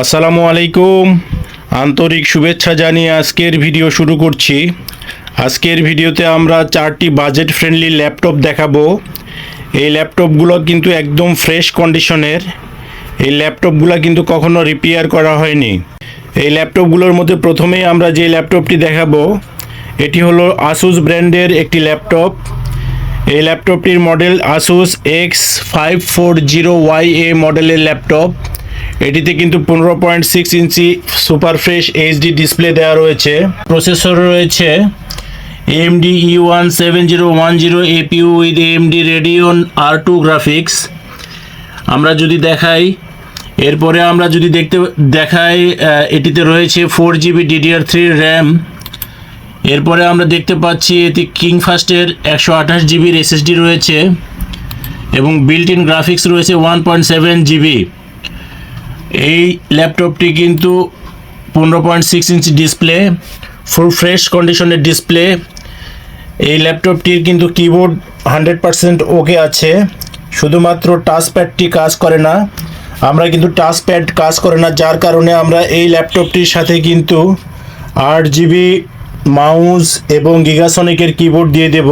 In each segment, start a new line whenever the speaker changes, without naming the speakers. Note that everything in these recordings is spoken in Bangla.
আসসালামু আলাইকুম। আন্তরিক শুভেচ্ছা জানিয়ে আজকের ভিডিও শুরু করছি। আজকের ভিডিওতে আমরা চারটি বাজেট ফ্রেন্ডলি ল্যাপটপ দেখাবো। এই ল্যাপটপগুলো কিন্তু একদম ফ্রেশ কন্ডিশনের এই ল্যাপটপগুলো কিন্তু কখনো রিপেয়ার করা হয়নি। এই ল্যাপটপগুলোর মধ্যে প্রথমেই আমরা যে ল্যাপটপটি দেখাবো, এটি হলো আসুস ব্র্যান্ডের একটি ল্যাপটপ এই ল্যাপটপটির model Asus X five four zero Y A মডেলের ল্যাপটপ এটিতে কিন্তু পনেরো point six inch super fresh HD display দেওয়া রয়েছে। প্রসেসর রয়েছে AMD E one seven zero one zero APU with AMD Radeon R two graphics আমরা যদি দেখাই, এরপরে আমরা যদি দেখতে দেখাই এটিতে রয়েছে four GB DDR three RAM এরপরে আমরা দেখতে পাচ্ছি এতে কিং ফাস্টের একশো আঠাশ জিবির এসএসডি রয়েছে এবং বিল্ট ইন গ্রাফিক্স রয়েছে ওয়ান পয়েন্ট সেভেন জিবি এই ল্যাপটপটি কিন্তু পনেরো point six inch display full fresh কন্ডিশনের ডিসপ্লে এই ল্যাপটপটির কিন্তু কিবোর্ড হান্ড্রেড পারসেন্ট ওকে আছে, শুধুমাত্র টাচ প্যাডটি কাজ করে না। আমরা কিন্তু টাচ প্যাড কাজ করে না, যার কারণে আমরা এই ল্যাপটপটির সাথে কিন্তু আট জিবি মাউস এবং গিগাসনিকের কিবোর্ড দিয়ে দেব।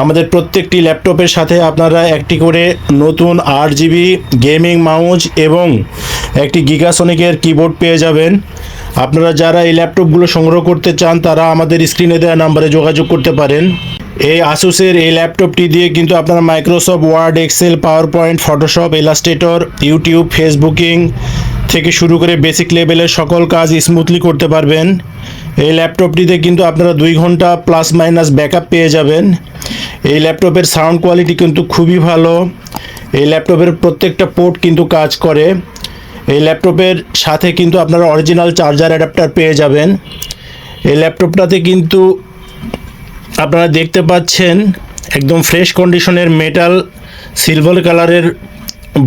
আমাদের প্রত্যেকটি ল্যাপটপের সাথে আপনারা একটি করে নতুন আট জিবি গেমিং মাউস এবং একটি গিগাসনিকের কিবোর্ড পেয়ে যাবেন। আপনারা যারা এই ল্যাপটপগুলো সংগ্রহ করতে চান, তারা আমাদের স্ক্রিনে দেওয়া নাম্বারে যোগাযোগ করতে পারেন। এই আসুসের এই ল্যাপটপটি দিয়ে কিন্তু আপনারা Microsoft Word Excel PowerPoint Photoshop Illustrator YouTube Facebooking থেকে শুরু করে বেসিক লেভেলের সকল কাজ স্মুথলি করতে পারবেন। এই ল্যাপটপটিতে কিন্তু আপনারা দুই ঘণ্টা প্লাস মাইনাস ব্যাকআপ পেয়ে যাবেন। এই ল্যাপটপের সাউন্ড কোয়ালিটি কিন্তু খুবই ভালো। এই ল্যাপটপের প্রত্যেকটা পোর্ট কিন্তু কাজ করে। এই ল্যাপটপের সাথে কিন্তু আপনারা অরিজিনাল চার্জার অ্যাডাপ্টার পেয়ে যাবেন। এই ল্যাপটপটাতে কিন্তু আপনারা দেখতে পাচ্ছেন একদম ফ্রেশ কন্ডিশনের মেটাল সিলভার কালারের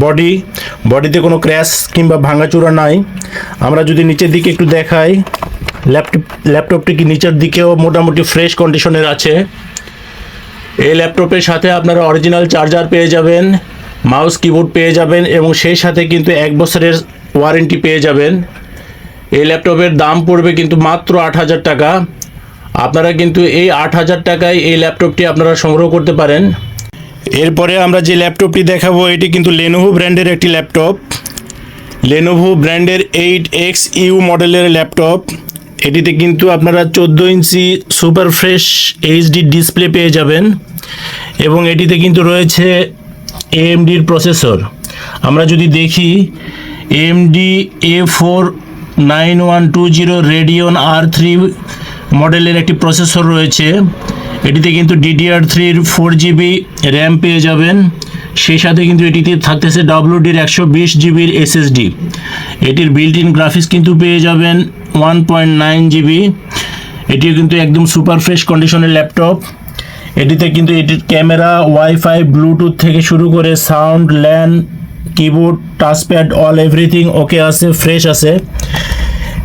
বডি বডিতে কোনো ক্র্যাশ কিংবা ভাঙাচোরা নাই। আমরা যদি নিচের দিকে একটু দেখাই, ল্যাপটপ, ল্যাপটপটি কি নিচের দিকেও মোটামুটি ফ্রেশ কন্ডিশনের আছে। এই ল্যাপটপের সাথে আপনারা অরিজিনাল চার্জার পেয়ে যাবেন। মাউস কিবোর্ড পেয়ে যাবেন এবং সেই সাথে কিন্তু এক বছরের ওয়ারেন্টি পেয়ে যাবেন। এই ল্যাপটপের দাম পড়বে কিন্তু মাত্র আট হাজার টাকা। আপনারা কিন্তু এই আট হাজার টাকায় এই ল্যাপটপটি আপনারা সংগ্রহ করতে পারেন। এরপরে আমরা যে ল্যাপটপটি দেখাবো, এটি কিন্তু লেনোভো ব্র্যান্ডের একটি ল্যাপটপ। লেনোভো ব্র্যান্ডের এইট এক্স ইউ মডেলের ল্যাপটপ। এটিতে কিন্তু আপনারা চোদ্দ ইঞ্চি সুপার ফ্রেশ এইচডি ডিসপ্লে পেয়ে যাবেন এবং এটিতে কিন্তু রয়েছে এএমডির প্রসেসর আমরা যদি দেখি AMD A four nine one two zero Radeon R three মডেলের একটি প্রসেসর রয়েছে। এটিতে কিন্তু ডিডিআর থ্রির ফোর জিবি র্যাম পেয়ে যাবেন। সেই সাথে কিন্তু এটিতে থাকতেছে ডাব্লিউডির একশো বিশ জিবির এসএসডি এটির বিল্ট ইন গ্রাফিক্স কিন্তু পেয়ে যাবেন ওয়ান পয়েন্ট নাইন জিবি এটিও কিন্তু একদম সুপার ফ্রেশ কন্ডিশনের ল্যাপটপ এটিতে কিন্তু এটির ক্যামেরা ওয়াইফাই ব্লুটুথ থেকে শুরু করে sound, LAN, keyboard, touchpad, all everything okay আছে, ফ্রেশ আছে।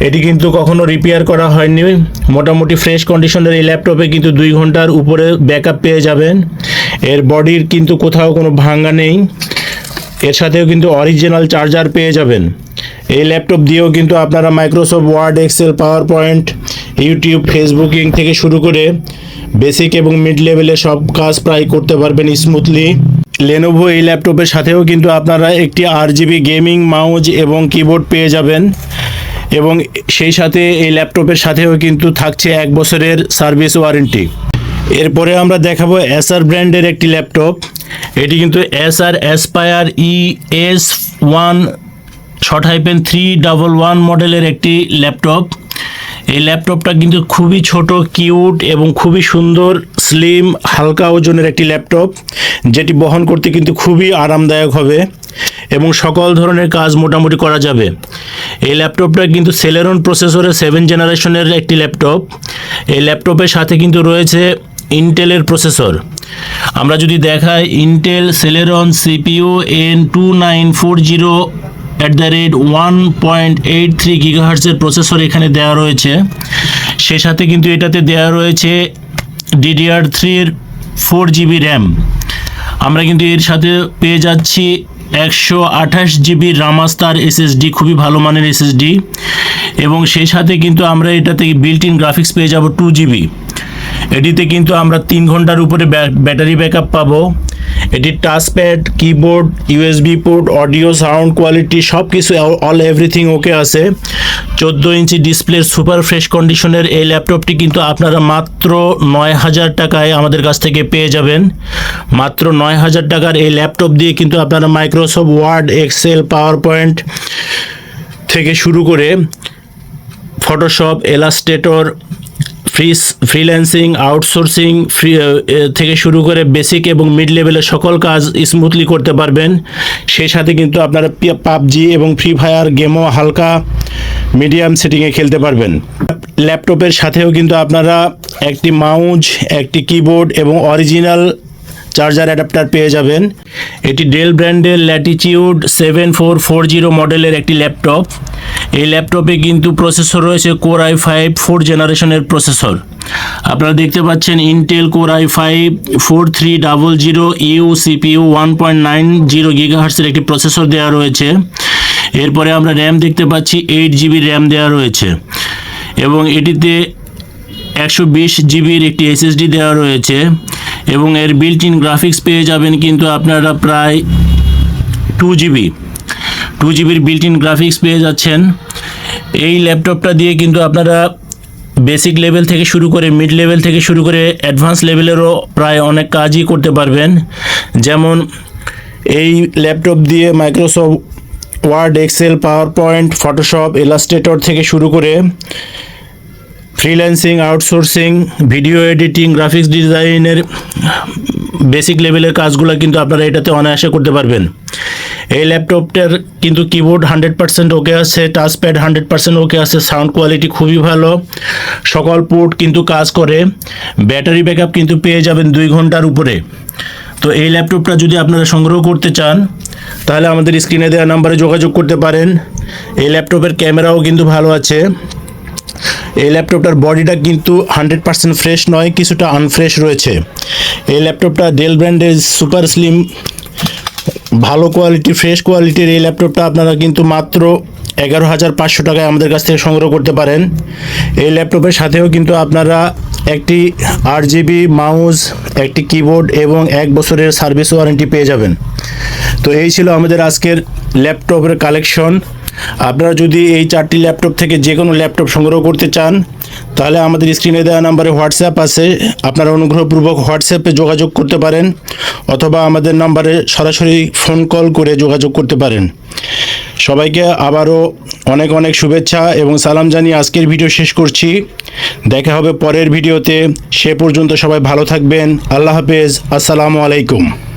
এটি কিন্তু কখনো রিপেয়ার করা হয়নি। মোটামুটি ফ্রেশ কন্ডিশনের এই ল্যাপটপে কিন্তু দুই ঘণ্টার উপরে ব্যাকআপ পেয়ে যাবেন। এর বডির কিন্তু কোথাও কোনো ভাঙ্গা নেই। এর সাথেও কিন্তু অরিজিনাল চার্জার পেয়ে যাবেন। এই ল্যাপটপ দিয়েও কিন্তু আপনারা Microsoft Word Excel PowerPoint YouTube Facebooking থেকে শুরু করে বেসিক এবং মিড লেভেলে সব কাজ প্রায় করতে পারবেন স্মুথলি লেনোভো এই ল্যাপটপের সাথেও কিন্তু আপনারা একটি আর জিবি গেমিং মাউজ এবং কিবোর্ড পেয়ে যাবেন। এবং সেই সাথে এই ল্যাপটপের সাথেও কিন্তু থাকছে এক বছরের সার্ভিস ওয়ারেন্টি এরপরে আমরা দেখাবো এসআর ব্র্যান্ডের একটি ল্যাপটপ এটি কিন্তু Acer Aspire E S one short hyphen three double one মডেলের একটি ল্যাপটপ এই ল্যাপটপটা কিন্তু খুবই ছোট, কিউট এবং খুবই সুন্দর স্লিম হালকা ওজনের একটি ল্যাপটপ, যেটি বহন করতে কিন্তু খুবই আরামদায়ক হবে এবং সকল ধরনের কাজ মোটামুটি করা যাবে। এই ল্যাপটপটা কিন্তু সেলেরন প্রসেসরের সেভেন জেনারেশনের একটি ল্যাপটপ। এই ল্যাপটপের সাথে কিন্তু রয়েছে ইন্টেলের প্রসেসর আমরা যদি দেখাই Intel Celeron CPU N two nine four zero at the rate one point eight three গিগাহার্সের processor এখানে দেওয়া রয়েছে। সে সাথে কিন্তু এটাতে দেওয়া রয়েছে ডিডিআর থ্রির ফোর জিবি র্যাম আমরা কিন্তু এর সাথে পেয়ে যাচ্ছি একশো আঠাশ জিবি রামাস্তার এসএসডি খুবই ভালো মানের এসএসডি এবং সেই সাথে কিন্তু আমরা এটাতে বিল্ট ইন গ্রাফিক্স পেয়ে যাব টু জিবি এটিতে কিন্তু আমরা তিন ঘণ্টার উপরে ব্য- ব্যাটারি ব্যাকআপ পাবো। এটির touchpad keyboard USB port audio sound quality সব কিছু অল এভরিথিং ওকে আছে। চোদ্দ ইঞ্চি ডিসপ্লের সুপার ফ্রেশ কন্ডিশনের এই ল্যাপটপটি কিন্তু আপনারা মাত্র নয় হাজার টাকায় আমাদের কাছ থেকে পেয়ে যাবেন। মাত্র নয় হাজার টাকার এই ল্যাপটপ দিয়ে কিন্তু আপনারা Microsoft Word Excel PowerPoint থেকে শুরু করে Photoshop Illustrator free freelancing, outsourcing, free থেকে শুরু করে বেসিক এবং মিড লেভেলের সকল কাজ স্মুথলি করতে পারবেন। সেই সাথে কিন্তু আপনারা পাবজি এবং ফ্রি ফায়ার গেমও হালকা মিডিয়াম সেটিংয়ে খেলতে পারবেন। ল্যাপটপের সাথেও কিন্তু আপনারা একটি মাউজ, একটি কিবোর্ড এবং অরিজিনাল চার্জার অ্যাডাপ্টার পেয়ে যাবেন। এটি ডেল ব্র্যান্ডের Latitude seven four four zero মডেলের একটি ল্যাপটপ এই ল্যাপটপে কিন্তু প্রসেসর রয়েছে কোর আই ফাইভ ফোর জেনারেশনের প্রসেসর আপনারা দেখতে পাচ্ছেন Intel core i five four three double zero U CPU one point nine zero গিগাহার্সের একটি প্রসেসর দেওয়া রয়েছে। এরপরে আমরা র্যাম দেখতে পাচ্ছি এইট জিবি র্যাম দেওয়া রয়েছে। এবং এটিতে একশো বিশ জিবির একটি এসএসডি দেওয়া রয়েছে। এবং এর বিল্ট ইন গ্রাফিক্স পেয়ে যাবেন কিন্তু আপনারা প্রায় টু জিবি টু জিবির বিল্ট ইন গ্রাফিক্স পেয়ে যাচ্ছেন। এই ল্যাপটপটা দিয়ে কিন্তু আপনারা বেসিক লেভেল থেকে শুরু করে মিড লেভেল থেকে শুরু করে অ্যাডভান্স লেভেলেরও প্রায় অনেক কাজই করতে পারবেন। যেমন এই ল্যাপটপ দিয়ে Microsoft Word Excel PowerPoint Photoshop Illustrator থেকে শুরু করে freelancing outsourcing video editing graphics ডিজাইনের বেসিক লেভেলের কাজগুলো কিন্তু আপনারা এটাতে অনায়াসে করতে পারবেন। এই ল্যাপটপটার কিন্তু কিবোর্ড হান্ড্রেড পার্সেন্ট ওকে আছে টাচপ্যাড হান্ড্রেড পার্সেন্ট ওকে আছে সাউন্ড কোয়ালিটি খুবই ভালো, সকল পোর্ট কিন্তু কাজ করে ব্যাটারি ব্যাকআপ কিন্তু পেয়ে যাবেন দুই ঘণ্টার উপরে। তো এই ল্যাপটপটা যদি আপনারা সংগ্রহ করতে চান, তাহলে আমাদের স্ক্রিনে দেওয়া নাম্বারে যোগাযোগ করতে পারেন। এই ল্যাপটপের ক্যামেরাও কিন্তু ভালো আছে। এই ল্যাপটপটার বডিটা কিন্তু হান্ড্রেড পার্সেন্ট ফ্রেশ নয়, কিছুটা আনফ্রেশ রয়েছে। এই ল্যাপটপটা ডেল ব্র্যান্ডের সুপার স্লিম ভালো কোয়ালিটি ফ্রেশ কোয়ালিটির এই ল্যাপটপটা আপনারা কিন্তু মাত্র এগারো হাজার পাঁচশো টাকায় আমাদের কাছ থেকে সংগ্রহ করতে পারেন। এই ল্যাপটপের সাথেও কিন্তু আপনারা একটি আট জিবি মাউস, একটি কিবোর্ড এবং এক বছরের সার্ভিস ওয়ারেন্টি পেয়ে যাবেন। তো এই ছিল আমাদের আজকের ল্যাপটপের কালেকশন আপনারা যদি এই চারটি ল্যাপটপ থেকে যে কোনো ল্যাপটপ সংগ্রহ করতে চান, তাহলে আমাদের স্ক্রিনে দেওয়া নাম্বারে হোয়াটসঅ্যাপ আছে। আপনারা অনুগ্রহপূর্বক হোয়াটসঅ্যাপে যোগাযোগ করতে পারেন, অথবা আমাদের নাম্বারে সরাসরি ফোন কল করে যোগাযোগ করতে পারেন। সবাইকে আবারও অনেক অনেক শুভেচ্ছা এবং সালাম জানিয়ে আজকের ভিডিও শেষ করছি। দেখা হবে পরের ভিডিওতে। সে পর্যন্ত সবাই ভালো থাকবেন। আল্লাহ হাফেজ। আসসালামু আলাইকুম।